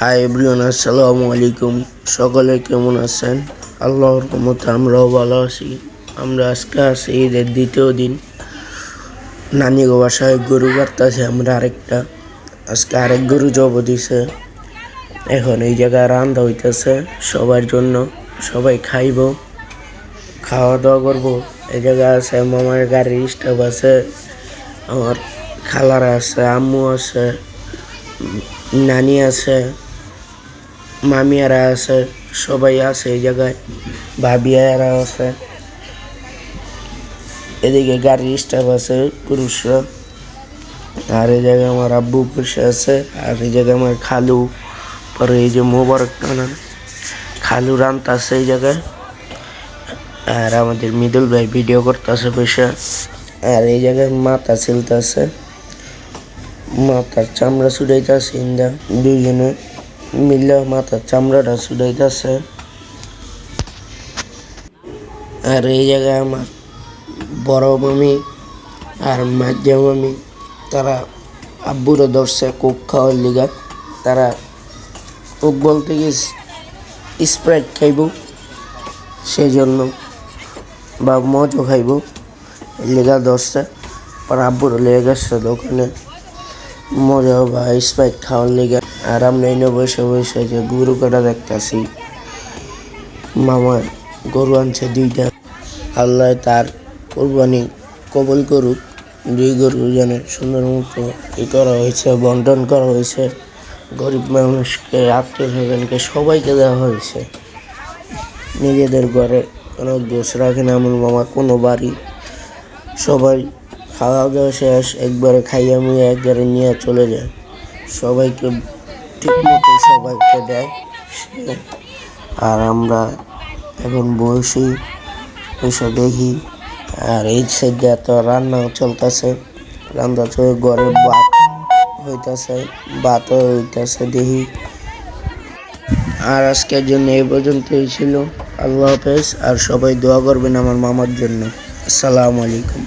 Hi everyone আসসালামু আলাইকুম সকলে কেমন আছেন? আল্লাহর রহমতে আমরাও ভালো আছি। আমরা আজকে আছি ঈদের দ্বিতীয় দিন। নানি গো বাসায় গরু কাটতেছে, আমরা আরেকটা। আজকে আরেক গরু জব দিছে। এখন এই জায়গায় রান্না হইতেছে সবার জন্য। সবাই খাইব খাওয়া দাওয়া করব। এই জায়গায় আছে মামার গাড়ির স্টাফ আছে, আমার খালারা আছে, আম্মু আছে নানি আছে। মামিয়ারা আছে, সবাই আছে এই জায়গায়, ভাবিয়ারা আছে। এদিকে গাড়ির স্টাফ আছে, পুরুষরা। আর এই জায়গায় আমার আব্বু বসে আছে, আর এই জায়গায় আমার খালু। পরে এই যে মোবারক টানা খালু রান্ত আছে এই জায়গায়। আর আমাদের মিদুল ভাই ভিডিও করতেছে বসে। আর এই জায়গায় মাথা ছিলতেছে। মাথার চামড়া ছুটাইতেছে ইন্দা দুইজনে। মিলে মাথার চামড়াটা ছুটাইতেছে আর এই জায়গায় আমার বড় মামি আর মাঝা মামি, তারা আব্বুরে ধরছে কোক খাওয়ার লিগা। তারা কোক বলতে গিয়ে স্প্রাইট খাইব সেই জন্য বা মজও খাইব লেগা ধরছে। আর আব্বুর লেগে গেছে দোকানে। মজা বা স্প্রাইট খাওয়ার লেগে। আর আমরা এনে বসে বসে যে গরু কাটা দেখতেছি। মামা গরু আনছে দুইটা। আল্লাহ তার কোরবানি কবল করুক। দুই গরু যেন সুন্দর মতো ই করা হয়েছে, বন্টন করা হয়েছে। গরিব মানুষকে, আত্মীয় স্বজনকে সবাইকে দেওয়া হয়েছে। নিজেদের ঘরে কোনো দোষ রাখে না, আমার মামা কোনো বাড়ি। সবাই খাওয়া দাওয়া শেষ, একবারে খাইয়া মুইয়া একবারে নিয়ে চলে যায়। সবাইকে ঠিক মতো সবাইকে দেয়। আর আমরা এখন বসি, বসে দেখি। আর এই সাইডে তো রান্না চলতেছে। রান্না চলে ঘরে ভাত হইতাছে, ভাতও হইতাছে, দেখি। আর আজকের জন্য এই পর্যন্তই ছিল। আল্লাহ হাফেজ, আর সবাই দোয়া করবেন আমার মামার জন্য। আসসালামু আলাইকুম।